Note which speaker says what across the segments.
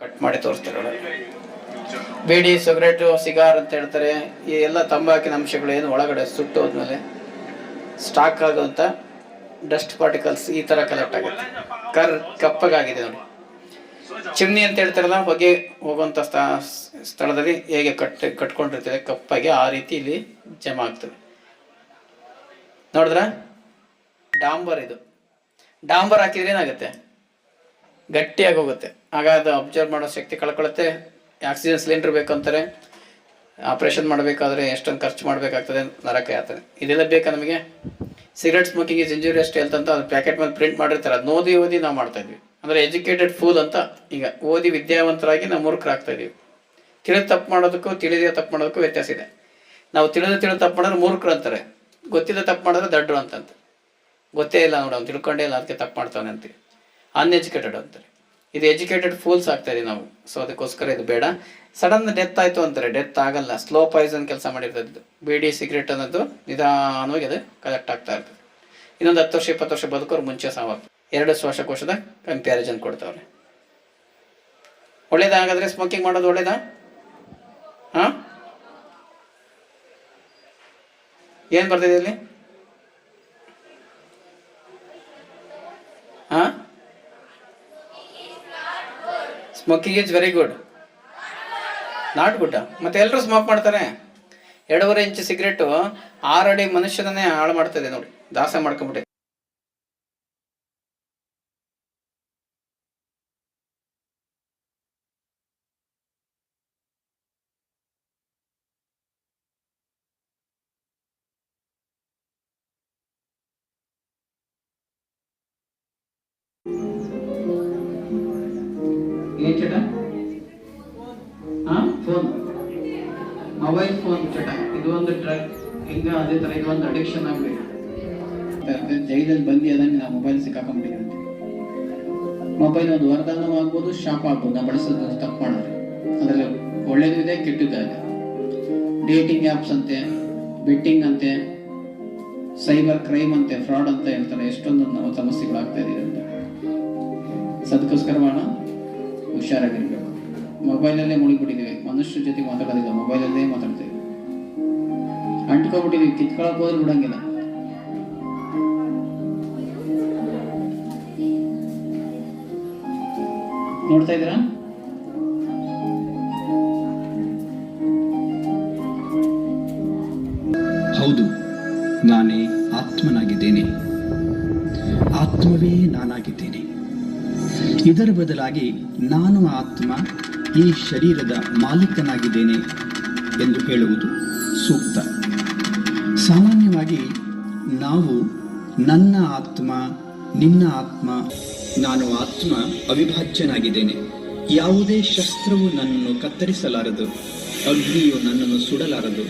Speaker 1: Cut ಮಾಡಿ ತೋರಿಸ್ತಾರೆ. ಬೀಡಿ, cigarette, cigar ಅಂತ ಹೇಳ್ತಾರೆ. ಈ ಎಲ್ಲ ತಂಬಾಕಿನ ಅಂಶಗಳು ಏನು ಒಳಗಡೆ ಸುಟ್ಟು ಹೋದ್ಮೇಲೆ ಸ್ಟಾಕ್ ಆಗುವಂಥ ಡಸ್ಟ್ ಪಾರ್ಟಿಕಲ್ಸ್ ಈ ಥರ ಕಲೆಕ್ಟ್ ಆಗುತ್ತೆ. ಕರ್, ಕಪ್ಪಗಾಗಿದೆ ನೋಡಿ. ಚಿಮ್ನಿ ಅಂತ ಹೇಳ್ತಾರಲ್ಲ, ಹೊಗೆ ಹೋಗುವಂಥ ಸ್ಥ- ಸ್ಥಳದಲ್ಲಿ ಹೇಗೆ ಕಟ್, ಕಟ್ಕೊಂಡಿರ್ತದೆ, ಕಪ್ಪಾಗಿ ಆ ರೀತಿ ಇಲ್ಲಿ ಜಮ ಆಗ್ತದೆ. ನೋಡಿದ್ರ? ಡಾಂಬರ್ ಇದು. ಡಾಂಬರ್ ಹಾಕಿದ್ರೆ ಏನಾಗುತ್ತೆ? ಗಟ್ಟಿಯಾಗಿ ಹೋಗುತ್ತೆ. ಆಗ ಅದು ಅಬ್ಸರ್ವ್ ಮಾಡೋ ಶಕ್ತಿ ಕಳ್ಕೊಳ್ಳುತ್ತೆ ಆಕ್ಸಿಜನ್ ಸಿಲಿಂಡರ್ ಬೇಕಂತಾರೆ. ಆಪ್ರೇಷನ್ ಮಾಡಬೇಕಾದ್ರೆ ಎಷ್ಟೊಂದು ಖರ್ಚು ಮಾಡಬೇಕಾಗ್ತದೆ ನರಕ ಆಗ್ತದೆ ಇದೆಲ್ಲ ಬೇಕಾ ನಮಗೆ? Cigarette smoking is injurious health ಅಂತ ಅದು ಪ್ಯಾಕೆಟ್ ಮೇಲೆ ಪ್ರಿಂಟ್ ಮಾಡಿರ್ತಾರೆ. ಅದು ಓದಿ ಓದಿ ನಾವು ಮಾಡ್ತಾ ಇದ್ವಿ. ಅಂದರೆ ಎಜುಕೇಟೆಡ್ ಫೂಲ್ ಅಂತ ಈಗ ಓದಿ ವಿದ್ಯಾವಂತರಾಗಿ ನಾವು ಮೂರ್ಖರಾಗ್ತಾ ಇದೀವಿ. ತಿಳಿದು ತಪ್ಪು ಮಾಡೋದಕ್ಕೂ ತಿಳಿದೇ ತಪ್ಪು ಮಾಡೋದಕ್ಕೂ ವ್ಯತ್ಯಾಸ ಇದೆ. ನಾವು ತಿಳಿದು ತಿಳಿದು ತಪ್ಪು ಮಾಡಿದ್ರೆ ಮೂರ್ಖರು ಅಂತಾರೆ ಗೊತ್ತಿಲ್ಲ ತಪ್ಪು ಮಾಡಿದ್ರೆ ದಡ್ಡರು ಅಂತಂತೆ. ಗೊತ್ತೇ ಇಲ್ಲ ನೋಡು, ಅವ್ನು ತಿಳ್ಕೊಂಡೇ ಇಲ್ಲ, ಅದಕ್ಕೆ ತಪ್ಪು ಮಾಡ್ತಾನೆ ಅಂತೀವಿ. ಅನ್ಎಜುಕೇಟೆಡ್ ಅಂತಾರೆ. ಇದು ಎಜುಕೇಟೆಡ್ ಫೂಲ್ಸ್ ಆಗ್ತಾ ಇದೀವಿ ನಾವು. ಸೊ ಅದಕ್ಕೋಸ್ಕರ ಇದು ಬೇಡ. ಸಡನ್ ಡೆತ್ ಆಯಿತು ಅಂತಾರೆ. ಡೆತ್ ಆಗಲ್ಲ. ಸ್ಲೋ ಪಾಯ್ಸನ್ ಕೆಲಸ ಮಾಡಿರ್ತದ್ದು ಬೀಡಿ ಸಿಗರೇಟ್ ಅನ್ನೋದು ನಿಧಾನವಾಗಿ ಅದು ಕಲೆಕ್ಟ್ ಆಗ್ತಾ ಇರ್ತದೆ. ಇನ್ನೊಂದು ಹತ್ತು ವರ್ಷ, ಇಪ್ಪತ್ತು ವರ್ಷ ಬದುಕೋರು ಮುಂಚೆ ಸಾವಾಗ್ತದೆ ಎರಡು ಶ್ವಾಸಕೋಶದ ಕಂಪ್ಯಾರಿಸನ್ ಕೊಡ್ತಾವ್ರೆ. ಒಳ್ಳೇದಾ ಸ್ಮೋಕಿಂಗ್ ಮಾಡೋದು ಒಳ್ಳೇದಾ? ಹಾಂ? ಏನು ಬರ್ತಿದೆ ಇಲ್ಲಿ? Smoking is very good not good ಮತ್ತೆ ಎಲ್ಲರೂ ಸ್ಮೋಕ್ ಮಾಡ್ತಾರೆ. ಎರಡೂವರೆ ಇಂಚು ಸಿಗರೇಟು ಆರಡಿ ಅಡಿ ಮನುಷ್ಯನನ್ನೇ ಹಾಳು ಮಾಡ್ತದೆ ನೋಡಿ. ದಾಸ ಮಾಡ್ಕೊಂಬಿಟ್ಟೆ ಚಟ? ಫೋನ್ ಮೊಬೈಲ್ ಫೋನ್ ಚಟ. ಇದು ಒಂದು ಡ್ರಗ್ ಹಿಂಗ ಅದೇ ತರ ಇದು ಒಂದು ಅಡಿಕ್ಷನ್ ಆಗ್ಬೇಕು. ಜೈಲಲ್ಲಿ ಬಂದು ಅದನ್ನ ನಾವು ಮೊಬೈಲ್ ಸಿಕ್ಕಾಕೊಂಡ್ಬಿಟ್ಟಿದ್ವಿ ಮೊಬೈಲ್ ಒಂದು ವರದಾನವಾಗ್ಬೋದು ಶಾಪ್ ಆಗ್ಬೋದು. ನಾವು ಬಳಸೋದು ತಪ್ಪು ಮಾಡಿದ್ರೆ ಅದರಲ್ಲಿ ಒಳ್ಳೇದು ಇದೆ, ಕೆಟ್ಟದ್ದು ಡೇಟಿಂಗ್ ಆ್ಯಪ್ಸ್ ಅಂತೆ ಬೆಟ್ಟಿಂಗ್ ಅಂತೆ ಸೈಬರ್ ಕ್ರೈಮ್ ಅಂತೆ ಫ್ರಾಡ್ ಅಂತ ಹೇಳ್ತಾರೆ. ಎಷ್ಟೊಂದು ನಾವು ಸಮಸ್ಯೆಗಳಾಗ್ತಾ ಇದೆ ಅಂತ. ಸದ್ಕೋಸ್ಕರ ಮಾಡೋಣ. ಹುಷಾರಾಗಿರ್ಬೇಕು. ಮೊಬೈಲಲ್ಲೇ ಮುಳುಗಿಬಿಟ್ಟಿದ್ದೀವಿ. ಮನುಷ್ಯರ ಜೊತೆ ಮಾತಾಡೋದಿಲ್ಲ. ಮೊಬೈಲಲ್ಲೇ ಮಾತಾಡ್ತೇವೆ. ಅಂಟ್ಕೊಬಿಟ್ಟಿದ್ದೀವಿ. ಕಿತ್ಕೊಳಕ್ ಹೋದ್ರೆ ಬಿಡಂಗಿಲ್ಲ. ನೋಡ್ತಾ ಇದ್ದೀರಾ?
Speaker 2: ಹೌದು. ನಾನೇ ಆತ್ಮನಾಗಿದ್ದೇನೆ. ಆತ್ಮವೇ ನಾನಾಗಿದ್ದೇನೆ. ಇದರ ಬದಲಾಗಿ ನಾನು ಆತ್ಮ, ಈ ಶರೀರದ ಮಾಲೀಕನಾಗಿದ್ದೇನೆ ಎಂದು ಹೇಳುವುದು ಸೂಕ್ತ. ಸಾಮಾನ್ಯವಾಗಿ ನಾವು ನನ್ನ ಆತ್ಮ, ನಿನ್ನ ಆತ್ಮ, ನಾನು ಆತ್ಮ ಅವಿಭಾಜ್ಯನಾಗಿದ್ದೇನೆ. ಯಾವುದೇ ಶಸ್ತ್ರವು ನನ್ನನ್ನು ಕತ್ತರಿಸಲಾರದು, ಅಗ್ನಿಯು ನನ್ನನ್ನು ಸುಡಲಾರದು,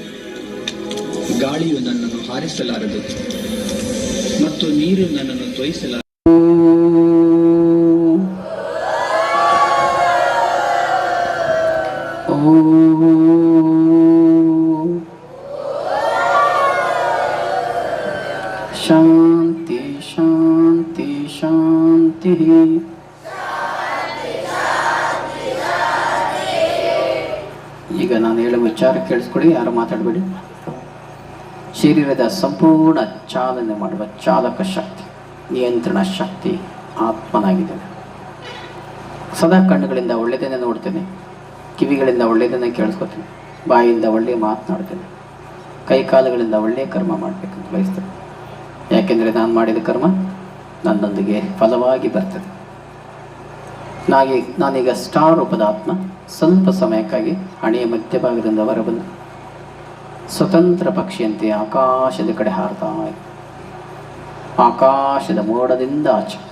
Speaker 2: ಗಾಳಿಯು ನನ್ನನ್ನು ಹಾರಿಸಲಾರದು, ಮತ್ತು ನೀರು ನನ್ನನ್ನು ತೊಯಿಸಲಾರದು.
Speaker 1: ಕೇಳಿಸ್ಕೊಳ್ಳಿ ಯಾರು ಮಾತಾಡಬೇಡಿ. ಶರೀರದ ಸಂಪೂರ್ಣ ಚಾಲನೆ ಮಾಡುವ ಚಾಲಕ ಶಕ್ತಿ, ನಿಯಂತ್ರಣ ಶಕ್ತಿ ಆತ್ಮನಾಗಿದೆ. ಸದಾ ಕಣ್ಣುಗಳಿಂದ ಒಳ್ಳೆಯದನ್ನು ನೋಡ್ತೇನೆ, ಕಿವಿಗಳಿಂದ ಒಳ್ಳೆಯದನ್ನು ಕೇಳಿಸ್ಕೊತೀನಿ, ಬಾಯಿಂದ ಒಳ್ಳೆಯ ಮಾತನಾಡ್ತೇನೆ ಕೈ ಕಾಲುಗಳಿಂದ ಒಳ್ಳೆಯ ಕರ್ಮ ಮಾಡಬೇಕಂತ ಬಯಸ್ತೇನೆ. ಯಾಕೆಂದರೆ ನಾನು ಮಾಡಿದ ಕರ್ಮ ನನ್ನೊಂದಿಗೆ ಫಲವಾಗಿ ಬರ್ತದೆ. ನಾಗೆ ನಾನೀಗ ಸ್ಟಾರ್ ರೂಪದ ಆತ್ಮ ಸ್ವಲ್ಪ ಸಮಯಕ್ಕಾಗಿ ಹಣೆಯ ಮಧ್ಯಭಾಗದಿಂದ ಹೊರಬಂದು ಸ್ವತಂತ್ರ ಪಕ್ಷಿಯಂತೆ ಆಕಾಶದ ಕಡೆ ಹಾರ್ತಾ ಆಕಾಶದ ಮೋಡದಿಂದ ಆಚೆ.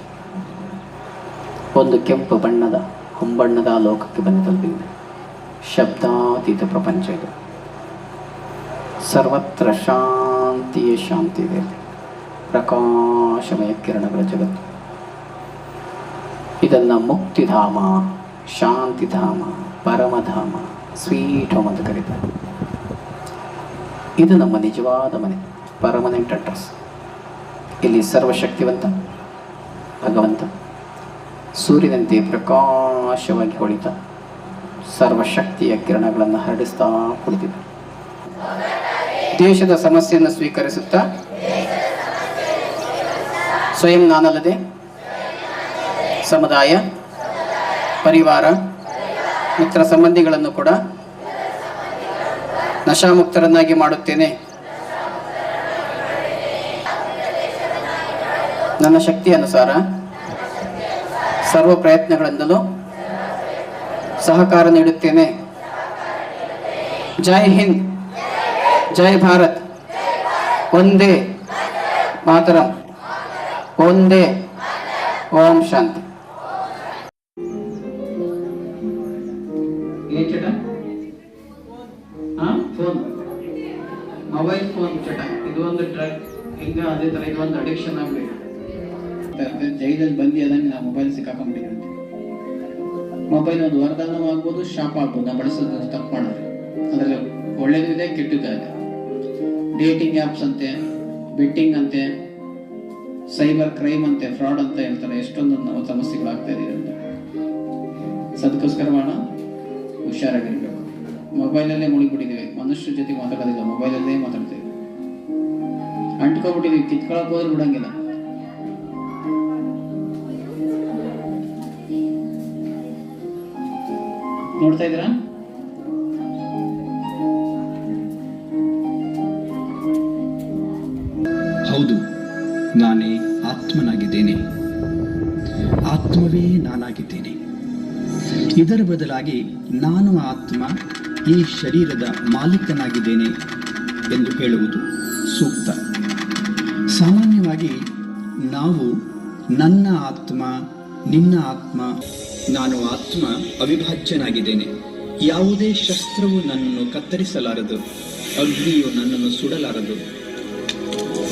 Speaker 1: ಒಂದು ಕೆಂಪು ಬಣ್ಣದ, ಹೊಂಬಣ್ಣದ ಲೋಕಕ್ಕೆ ಬಂದು ತಲುಪಿದೆ. ಶಬ್ದಾತೀತ ಪ್ರಪಂಚ ಇದು. ಸರ್ವತ್ರ ಶಾಂತಿಯೇ ಶಾಂತಿ ಇದೆ. ಪ್ರಕಾಶಮಯ ಕಿರಣಗಳ ಜಗತ್ತು. ಇದನ್ನು ಮುಕ್ತಿಧಾಮ ಶಾಂತಿಧಾಮ ಪರಮಧಾಮ ಸ್ವೀಟ್ ಹೋಮ್ ಅಂತ ಕರೀತಾರೆ. ಇದು ನಮ್ಮ ನಿಜವಾದ ಮನೆ ಪರ್ಮನೆಂಟ್ ಅಡ್ರೆಸ್ ಇಲ್ಲಿ ಸರ್ವಶಕ್ತಿವಂತ, ಭಗವಂತ, ಸೂರ್ಯನಂತೆ ಪ್ರಕಾಶವಾಗಿ ಹೊಳಿತ, ಸರ್ವಶಕ್ತಿಯ ಕಿರಣಗಳನ್ನು ಹರಡಿಸ್ತಾ ಕುಳಿತಿದೆ ದೇಶದ ಸಮಸ್ಯೆಯನ್ನು ಸ್ವೀಕರಿಸುತ್ತಾ, ಸ್ವಯಂ ನಾನಲ್ಲದೆ ಸಮುದಾಯ ಪರಿವಾರ ಮಿತ್ರ ಸಂಬಂಧಿಗಳನ್ನು ಕೂಡ ನಶಾಮುಕ್ತರನ್ನಾಗಿ ಮಾಡುತ್ತೇನೆ. ನನ್ನ ಶಕ್ತಿ ಅನುಸಾರ ಸರ್ವ ಪ್ರಯತ್ನಗಳಿಂದಲೂ ಸಹಕಾರ ನೀಡುತ್ತೇನೆ. ಜೈ ಹಿಂದ್, ಜೈ ಭಾರತ್, ಒಂದೇ ಮಾತರಂ, ಒಂದೇ ಓಂ ಶಾಂತಿ. ಈಗ ಅದೇ ತರ ಇದು ಒಂದು ಅಡಿಕ್ಷನ್ ಆಗ್ಬೇಕು ಜೈಲಲ್ಲಿ ಬಂದಿ ಅದನ್ನ ನಾವು ಮೊಬೈಲ್ ಸಿಕ್ಕಾಕೊಂಡ್ಬಿಟ್ಟಿದ್ವಿ ಮೊಬೈಲ್ ಒಂದು ವರದಾನವೂ ಆಗ್ಬೋದು, ಶಾಪ ಆಗ್ಬೋದು. ನಾವು ಬಳಸೋದು ತಪ್ಪು ಮಾಡಿದ್ರೆ ಅದರಲ್ಲಿ ಒಳ್ಳೇದು ಇದೆ, ಕೆಟ್ಟದ್ದು ಡೇಟಿಂಗ್ ಆ್ಯಪ್ಸ್ ಅಂತೆ ಬೆಟ್ಟಿಂಗ್ ಅಂತೆ ಸೈಬರ್ ಕ್ರೈಮ್ ಅಂತೆ ಫ್ರಾಡ್ ಅಂತ ಹೇಳ್ತಾರೆ. ಎಷ್ಟೊಂದು ನಾವು ಸಮಸ್ಯೆಗಳಾಗ್ತಾ ಇದೆ ಅಂತ ಮಾಡೋಣ ಹುಷಾರಾಗಿರ್ಬೇಕು. ಮೊಬೈಲಲ್ಲೇ ಮುಳುಗಿಬಿಟ್ಟಿದ್ದೀವಿ. ಮನುಷ್ಯರ ಜೊತೆ ಮಾತಾಡೋದಿಲ್ಲ. ಮೊಬೈಲಲ್ಲೇ ಮಾತಾಡ್ತೀವಿ. ಅಂಟ್ಕೊಬಿಟ್ಟಿದೀವಿ, ಕಿತ್ಕೊಳಕ್ ಹೋದ್ರೆ ಬಿಡಂಗಿಲ್ಲ. ನೋಡ್ತಾ ಇದ್ದೀರಾ?
Speaker 2: ಹೌದು, ನಾನೇ ಆತ್ಮನಾಗಿದ್ದೇನೆ. ಆತ್ಮವೇ ನಾನಾಗಿದ್ದೇನೆ. ಇದರ ಬದಲಾಗಿ ನಾನು ಆತ್ಮ, ಈ ಶರೀರದ ಮಾಲೀಕನಾಗಿದ್ದೇನೆ ಎಂದು ಹೇಳುವುದು ಸೂಕ್ತ. ಸಾಮಾನ್ಯವಾಗಿ ನಾವು ನನ್ನ ಆತ್ಮ, ನಿನ್ನ ಆತ್ಮ, ನಾನು ಆತ್ಮ ಅವಿಭಾಜ್ಯನಾಗಿದ್ದೇನೆ. ಯಾವುದೇ ಶಸ್ತ್ರವು ನನ್ನನ್ನು ಕತ್ತರಿಸಲಾರದು, ಅಗ್ನಿಯು ನನ್ನನ್ನು ಸುಡಲಾರದು,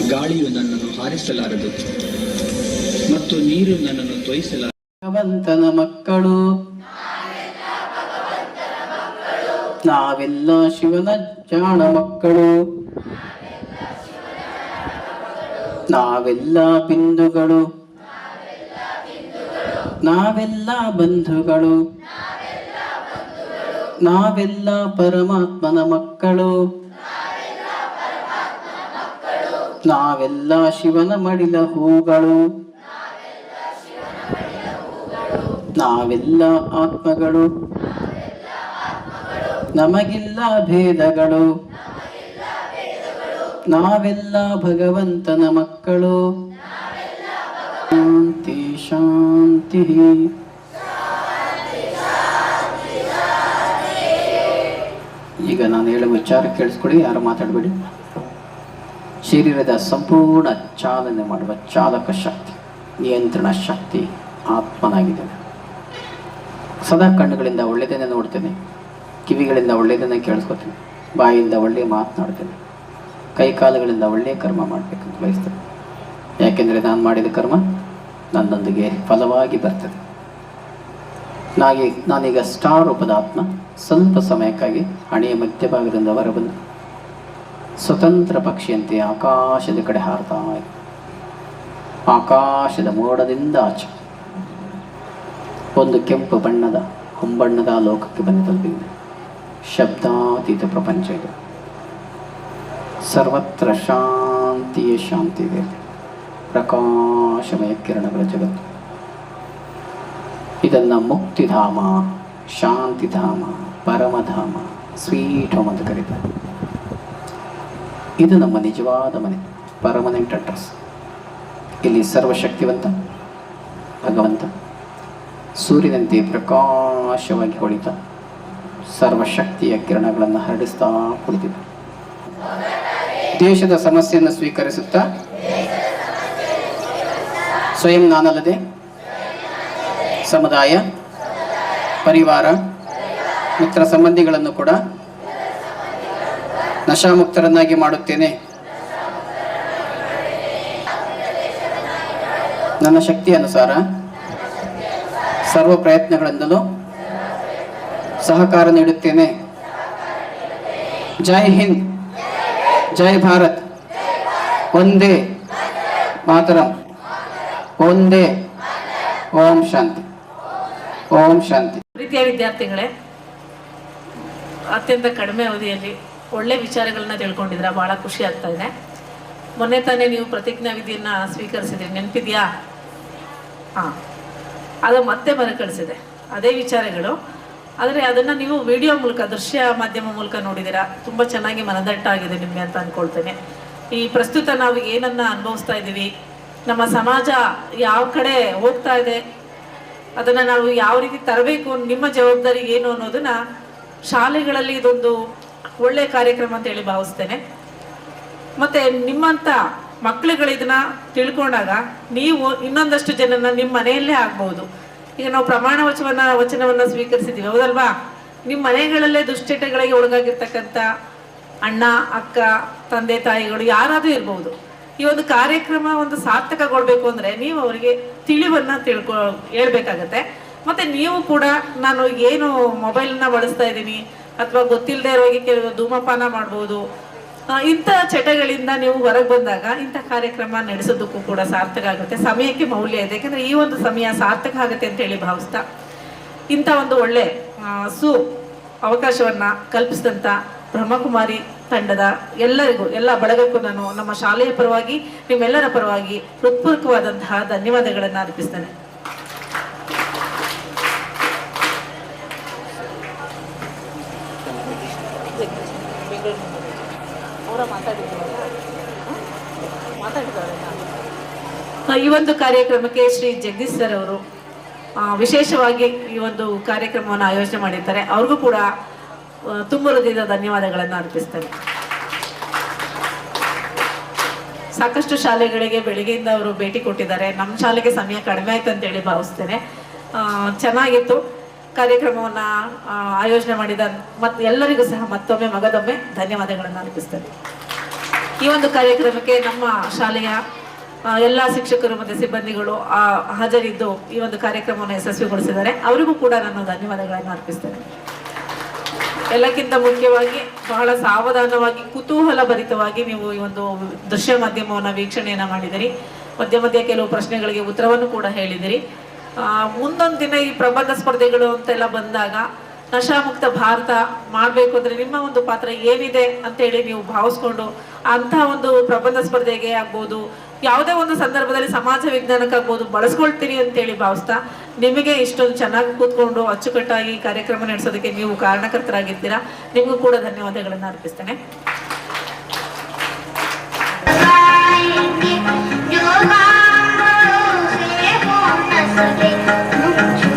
Speaker 2: ಗಾಳಿಯು ನನ್ನನ್ನು ಹಾರಿಸಲಾರದು, ಮತ್ತು ನೀರು ನನ್ನನ್ನು ತೊಯಿಸಲಾರವಂತನ
Speaker 1: ಭಗವಂತನ ಮಕ್ಕಳು. ನಾವೆಲ್ಲ ಶಿವನ ಜಾಣ ಮಕ್ಕಳು. ನಾವೆಲ್ಲ ಬಿಂದುಗಳು. ನಾವೆಲ್ಲ ಬಂಧುಗಳು. ನಾವೆಲ್ಲ ಪರಮಾತ್ಮನ ಮಕ್ಕಳು. ನಾವೆಲ್ಲ ಶಿವನ ಮಡಿಲ ಹೂಗಳು. ನಾವೆಲ್ಲ ಆತ್ಮಗಳು. ನಮಗಿಲ್ಲ ಭೇದಗಳು. ನಾವೆಲ್ಲ ಭಗವಂತನ ಮಕ್ಕಳು. ಶಾಂತಿ ಶಾಂತಿ. ಈಗ ನಾನು ಹೇಳುವ ವಿಚಾರ ಕೇಳಿಸ್ಕೊಳ್ಳಿ, ಯಾರು ಮಾತಾಡಬೇಡಿ. ಶರೀರದ ಸಂಪೂರ್ಣ ಚಾಲನೆ ಮಾಡುವ ಚಾಲಕ ಶಕ್ತಿ, ನಿಯಂತ್ರಣ ಶಕ್ತಿ ಆತ್ಮನಾಗಿದ್ದೇನೆ. ಸದಾ ಕಣ್ಣುಗಳಿಂದ ಒಳ್ಳೆಯದನ್ನೇ ನೋಡ್ತೇನೆ, ಕಿವಿಗಳಿಂದ ಒಳ್ಳೆಯದನ್ನೇ ಕೇಳಿಸ್ಕೊತೀನಿ, ಬಾಯಿಂದ ಒಳ್ಳೆಯ ಮಾತನಾಡ್ತೇನೆ. ಕೈ ಕಾಲುಗಳಿಂದ ಒಳ್ಳೆಯ ಕರ್ಮ ಮಾಡಬೇಕಂತ ಬಯಸ್ತೇನೆ. ಯಾಕೆಂದರೆ ನಾನು ಮಾಡಿದ ಕರ್ಮ ನನ್ನೊಂದಿಗೆ ಫಲವಾಗಿ ಬರ್ತದೆ. ನಾಗಿ, ನಾನೀಗ ಸ್ಟಾರ್ ರೂಪದ ಆತ್ಮ ಸ್ವಲ್ಪ ಸಮಯಕ್ಕಾಗಿ ಹಣೆಯ ಮಧ್ಯಭಾಗದಿಂದ ಹೊರಬಂದು ಸ್ವತಂತ್ರ ಪಕ್ಷಿಯಂತೆ ಆಕಾಶದ ಕಡೆ ಹಾರ್ತಾ ಇದೆ ಆಕಾಶದ ಮೋಡದಿಂದ ಆಚೆ. ಒಂದು ಕೆಂಪು ಬಣ್ಣದ, ಹೊಂಬಣ್ಣದ ಲೋಕಕ್ಕೆ ಬಂದು ತಲುಪಿದೆ ಶಬ್ದಾತೀತ ಪ್ರಪಂಚ ಇದು. ಸರ್ವತ್ರ ಶಾಂತಿಯೇ ಶಾಂತಿ ಇದೆ. ಪ್ರಕಾಶಮಯ ಕಿರಣಗಳ ಜಗತ್ತು. ಇದನ್ನು ಮುಕ್ತಿಧಾಮ, ಶಾಂತಿಧಾಮ, ಪರಮಧಾಮ, ಸ್ವೀಟ್ ಹೋಮ್ ಅಂತ ಕರೀತಾರೆ. ಇದು ನಮ್ಮ ನಿಜವಾದ ಮನೆ, ಪರ್ಮನೆಂಟ್ ಅಡ್ರೆಸ್. ಇಲ್ಲಿ ಸರ್ವಶಕ್ತಿವಂತ, ಭಗವಂತ, ಸೂರ್ಯನಂತೆ ಪ್ರಕಾಶವಾಗಿ ಹೊಳಿತ, ಸರ್ವಶಕ್ತಿಯ ಕಿರಣಗಳನ್ನು ಹರಡಿಸ್ತಾ ಕುಳಿತಿದೆ ದೇಶದ ಸಮಸ್ಯೆಯನ್ನು ಸ್ವೀಕರಿಸುತ್ತಾ ಸ್ವಯಂ ನಾನಲ್ಲದೆ ಸಮುದಾಯ, ಪರಿವಾರ, ಮಿತ್ರ ಸಂಬಂಧಿಗಳನ್ನು ಕೂಡ ನಶಾಮುಕ್ತರನ್ನಾಗಿ ಮಾಡುತ್ತೇನೆ. ನನ್ನ ಶಕ್ತಿ ಅನುಸಾರ ಸರ್ವ ಪ್ರಯತ್ನಗಳಿಂದಲೂ ಸಹಕಾರ ನೀಡುತ್ತೇನೆ. ಜೈ ಹಿಂದ್. ಜೈ ಭಾರತ್. ಒಂದೇ ಮಾತ್ರ. ಒಂದೇ ಓಂ ಶಾಂತಿ. ಓಂ ಶಾಂತಿ.
Speaker 3: ಪ್ರೀತಿಯ ವಿದ್ಯಾರ್ಥಿಗಳೇ, ಅತ್ಯಂತ ಕಡಿಮೆ ಅವಧಿಯಲ್ಲಿ ಒಳ್ಳೆ ವಿಚಾರಗಳನ್ನ ತಿಳ್ಕೊಂಡಿದ್ರ ಭಾಳ ಖುಷಿ ಆಗ್ತಾ ಇದೆ. ಮೊನ್ನೆ ತಾನೇ ನೀವು ಪ್ರತಿಜ್ಞಾ ವಿಧಿಯನ್ನ ಸ್ವೀಕರಿಸಿದ್ರಿ. ನೆನಪಿದ್ಯಾ? ಹಾ. ಅದು ಮತ್ತೆ ಮರುಕಳಿಸಿದೆ. ಅದೇ ವಿಚಾರಗಳು. ಆದರೆ ಅದನ್ನು ನೀವು ವಿಡಿಯೋ ಮೂಲಕ, ದೃಶ್ಯ ಮಾಧ್ಯಮ ಮೂಲಕ ನೋಡಿದ್ದೀರಾ ತುಂಬ ಚೆನ್ನಾಗಿ ಮನದಟ್ಟಾಗಿದೆ ನಿಮಗೆ ಅಂತ ಅಂದ್ಕೊಳ್ತೇನೆ ಈ ಪ್ರಸ್ತುತ ನಾವು ಏನನ್ನ ಅನುಭವಿಸ್ತಾ ಇದ್ದೀವಿ? ನಮ್ಮ ಸಮಾಜ ಯಾವ ಕಡೆ ಹೋಗ್ತಾ ಇದೆ? ಅದನ್ನು ನಾವು ಯಾವ ರೀತಿ ತರಬೇಕು? ನಿಮ್ಮ ಜವಾಬ್ದಾರಿ ಏನು ಅನ್ನೋದನ್ನ ಶಾಲೆಗಳಲ್ಲಿ ಇದೊಂದು ಒಳ್ಳೆ ಕಾರ್ಯಕ್ರಮ ಅಂತ ಹೇಳಿ ಭಾವಿಸ್ತೇನೆ. ಮತ್ತೆ ನಿಮ್ಮಂಥ ಮಕ್ಕಳುಗಳಿದನ್ನ ತಿಳ್ಕೊಂಡಾಗ ನೀವು ಇನ್ನೊಂದಷ್ಟು ಜನನ ನಿಮ್ಮ ಮನೆಯಲ್ಲೇ ಆಗ್ಬಹುದು. ಈಗ ನಾವು ಪ್ರಮಾಣ ವಚವನ್ನ, ವಚನವನ್ನ ಸ್ವೀಕರಿಸಿದ್ದೀವಿ, ಹೌದಲ್ವಾ? ನಿಮ್ಮ ಮನೆಗಳಲ್ಲೇ ದುಶ್ಚಟಗಳಿಗೆ ಒಳಗಾಗಿರ್ತಕ್ಕಂಥ ಅಣ್ಣ, ಅಕ್ಕ, ತಂದೆ, ತಾಯಿಗಳು ಯಾರಾದರೂ ಇರಬಹುದು ಈ ಒಂದು ಕಾರ್ಯಕ್ರಮ ಒಂದು ಸಾರ್ಥಕಗೊಳ್ಬೇಕು ಅಂದ್ರೆ ನೀವು ಅವರಿಗೆ ತಿಳಿವನ್ನ ತಿಳ್ಕೊ, ಹೇಳ್ಬೇಕಾಗತ್ತೆ. ಮತ್ತೆ ನೀವು ಕೂಡ ನಾನು ಏನು ಮೊಬೈಲ್ನ ಬಳಸ್ತಾ ಇದ್ದೀನಿ, ಅಥವಾ ಗೊತ್ತಿಲ್ಲದೆ ಇರೋರಿಗೆ ಕೆಲವು ಧೂಮಪಾನ ಮಾಡ್ಬೋದು ಇಂಥ ಚಟಗಳಿಂದ ನೀವು ಹೊರಗೆ ಬಂದಾಗ ಇಂಥ ಕಾರ್ಯಕ್ರಮ ನಡೆಸೋದಕ್ಕೂ ಕೂಡ ಸಾರ್ಥಕ ಆಗುತ್ತೆ. ಸಮಯಕ್ಕೆ ಮೌಲ್ಯ ಇದೆ. ಯಾಕಂದ್ರೆ ಈ ಒಂದು ಸಮಯ ಸಾರ್ಥಕ ಆಗುತ್ತೆ ಅಂತ ಹೇಳಿ ಭಾವಿಸ್ತಾ ಇಂಥ ಒಂದು ಒಳ್ಳೆ ಸು ಅವಕಾಶವನ್ನ ಕಲ್ಪಿಸಿದಂಥ ಬ್ರಹ್ಮಕುಮಾರಿ ತಂಡದ ಎಲ್ಲರಿಗೂ, ಎಲ್ಲ ಬಳಗಕ್ಕೂ ನಾನು ನಮ್ಮ ಶಾಲೆಯ ಪರವಾಗಿ, ನಿಮ್ಮೆಲ್ಲರ ಪರವಾಗಿ ಹೃತ್ಪೂರ್ವಕವಾದಂತಹ ಧನ್ಯವಾದಗಳನ್ನು ಅರ್ಪಿಸ್ತೇನೆ. ಈ ಒಂದು ಕಾರ್ಯಕ್ರಮಕ್ಕೆ ಶ್ರೀ ಜಗದೀಶ್ ಸರ್ ಅವರು ವಿಶೇಷವಾಗಿ ಈ ಒಂದು ಕಾರ್ಯಕ್ರಮವನ್ನು ಆಯೋಜನೆ ಮಾಡಿದ್ದಾರೆ ಅವ್ರಿಗೂ ಕೂಡ ತುಂಬ ಹೃದಯದ ಧನ್ಯವಾದಗಳನ್ನು ಅರ್ಪಿಸ್ತೇನೆ. ಸಾಕಷ್ಟು ಶಾಲೆಗಳಿಗೆ ಬೆಳಿಗ್ಗೆಯಿಂದ ಅವರು ಭೇಟಿ ಕೊಟ್ಟಿದ್ದಾರೆ. ನಮ್ಮ ಶಾಲೆಗೆ ಸಮಯ ಕಡಿಮೆ ಆಯ್ತು ಅಂತೇಳಿ ಭಾವಿಸ್ತೇನೆ. ಚೆನ್ನಾಗಿತ್ತು ಕಾರ್ಯಕ್ರಮವನ್ನ ಆಯೋಜನೆ ಮಾಡಿದ ಮತ್ತು ಎಲ್ಲರಿಗೂ ಸಹ ಮತ್ತೊಮ್ಮೆ ಮಗದೊಮ್ಮೆ ಧನ್ಯವಾದಗಳನ್ನು ಅರ್ಪಿಸ್ತೇನೆ. ಈ ಒಂದು ಕಾರ್ಯಕ್ರಮಕ್ಕೆ ನಮ್ಮ ಶಾಲೆಯ ಎಲ್ಲ ಶಿಕ್ಷಕರು ಮತ್ತು ಸಿಬ್ಬಂದಿಗಳು ಆ, ಹಾಜರಿದ್ದು ಈ ಒಂದು ಕಾರ್ಯಕ್ರಮವನ್ನು ಯಶಸ್ವಿಗೊಳಿಸಿದ್ದಾರೆ. ಅವರಿಗೂ ಕೂಡ ನಾನು ಧನ್ಯವಾದಗಳನ್ನು ಅರ್ಪಿಸ್ತೇನೆ. ಎಲ್ಲಕ್ಕಿಂತ ಮುಖ್ಯವಾಗಿ ಬಹಳ ಸಾವಧಾನವಾಗಿ ಕುತೂಹಲ ಭರಿತವಾಗಿ ನೀವು ಈ ಒಂದು ದೃಶ್ಯ ಮಾಧ್ಯಮವನ್ನು ವೀಕ್ಷಣೆಯನ್ನು ಮಾಡಿದಿರಿ. ಮಧ್ಯ ಮಧ್ಯ ಕೆಲವು ಪ್ರಶ್ನೆಗಳಿಗೆ ಉತ್ತರವನ್ನು ಕೂಡ ಹೇಳಿದಿರಿ. ಮುಂದೊಂದು ದಿನ ಈ ಪ್ರಬಂಧ ಸ್ಪರ್ಧೆಗಳು ಅಂತೆಲ್ಲ ಬಂದಾಗ ನಶಾಮುಕ್ತ ಭಾರತ ಮಾಡಬೇಕು ಅಂದರೆ ನಿಮ್ಮ ಒಂದು ಪಾತ್ರ ಏನಿದೆ ಅಂತೇಳಿ ನೀವು ಭಾವಿಸ್ಕೊಂಡು ಅಂಥ ಒಂದು ಪ್ರಬಂಧ ಸ್ಪರ್ಧೆಗೆ ಆಗ್ಬೋದು, ಯಾವುದೇ ಒಂದು ಸಂದರ್ಭದಲ್ಲಿ ಸಮಾಜ ವಿಜ್ಞಾನಕ್ಕಾಗ್ಬೋದು ಬಳಸ್ಕೊಳ್ತೀನಿ ಅಂತೇಳಿ ಭಾವಿಸ್ತಾ ನಿಮಗೆ ಇಷ್ಟೊಂದು ಚೆನ್ನಾಗಿ ಕೂತ್ಕೊಂಡು ಅಚ್ಚುಕಟ್ಟಾಗಿ ಕಾರ್ಯಕ್ರಮ ನಡೆಸೋದಕ್ಕೆ ನೀವು ಕಾರಣಕರ್ತರಾಗಿದ್ದೀರಾ ನಿಮಗೂ ಕೂಡ ಧನ್ಯವಾದಗಳನ್ನು ಅರ್ಪಿಸ್ತೇನೆ.
Speaker 4: ಮುಚ್ಚು